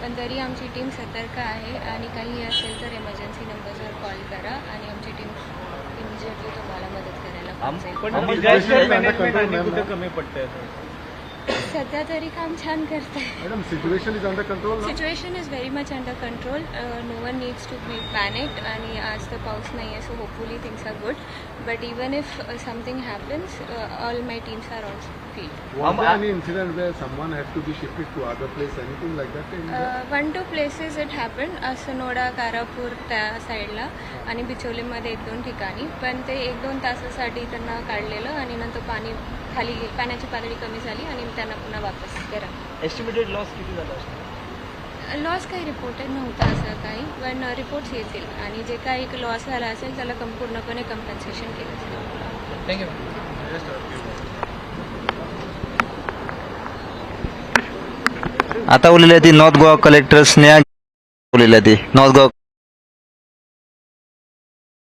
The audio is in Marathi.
पण तरी आमची टीम सतर्क आहे आणि काही असेल तर एमर्जन्सी नंबरवर कॉल करा आणि आमची टीम इमिजिएटली तुम्हाला मदत करायला पण मॅनेजमेंट आणि. कुठे कमी पडतंय सध्या तरी काम छान करताय. Madam situation is under control situation is very much under control no one needs to be panicked आणि आज तर पाऊस नाही आहे so hopefully things are good but even if something happens all my teams are on field Was there any incident where someone had to be shifted to other place, anything like that? In India? One two places it happen Asnoda Karapur त्या साईडला आणि बिचोलीमध्ये एक दोन ठिकाणी. पण ते एक दोन तासासाठी त्यांना काढलेलं आणि नंतर पाणी खाली पाण्याची पातळी कमी झाली आणि त्यांना पुन्हा वापस करा. एस्टिमेटेड लॉस किती झाला लॉस काही रिपोर्टेड नव्हता असं काही पण रिपोर्ट्स येतील. आणि जे काही लॉस झाला असेल त्याला कम पूर्णपणे कम्पन्सेशन केलं जाईल. थँक्यू आता उरलेली ती नॉर्थ गोवा कलेक्टर स्नेहा उरलेली ती नॉर्थ गोवा